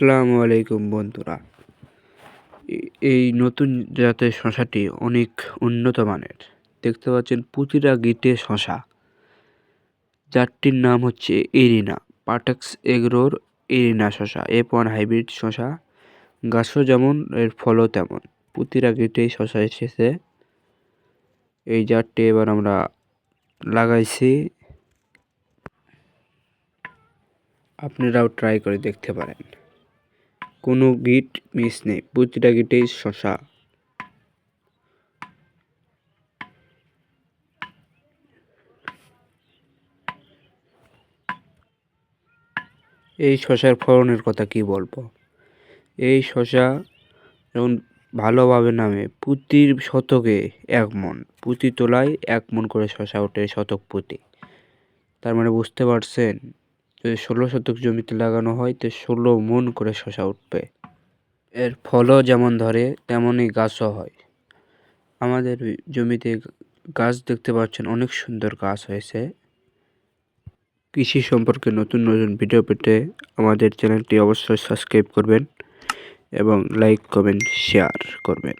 আসসালামু আলাইকুম বন্ধুরা। এই নতুন জাতের শশাটি অনেক উন্নত মানের। দেখতে পাচ্ছেন প্রতিটা গিটে শশা। জাতটির নাম হচ্ছে এরিনা পাটাক্স এগ্রোর এরিনা শশা এফ ওয়ান হাইব্রিড শশা। গাছও যেমন, এর ফলও তেমন। প্রতিটা গিটেই শশা এসেছে। এই জাতটি এবার আমরা লাগাইছি। আপনারাও ট্রাই করে দেখতে পারেন। কোনো গিট মিস নেই, প্রতিটা গিটেই শশা। এই শশার ফলনের কথা কি বলব? এই শশা যেমন ভালোভাবে নামে প্রতি শতকে এক মন প্রতি তোলায় এক মন করে শশা ওঠে শতক প্রতি তার মানে বুঝতে পারছেন? যদি ষোলো শতক জমিতে লাগানো হয়, তো ষোলো মন করে শশা উঠবে। এর ফলও যেমন ধরে, তেমনই গাছও হয়। আমাদের জমিতে গাছ দেখতে পাচ্ছেন, অনেক সুন্দর গাছ হয়েছে। কৃষি সম্পর্কে নতুন নতুন ভিডিও পেতে আমাদের চ্যানেলটি অবশ্যই সাবস্ক্রাইব করবেন এবং লাইক, কমেন্ট, শেয়ার করবেন।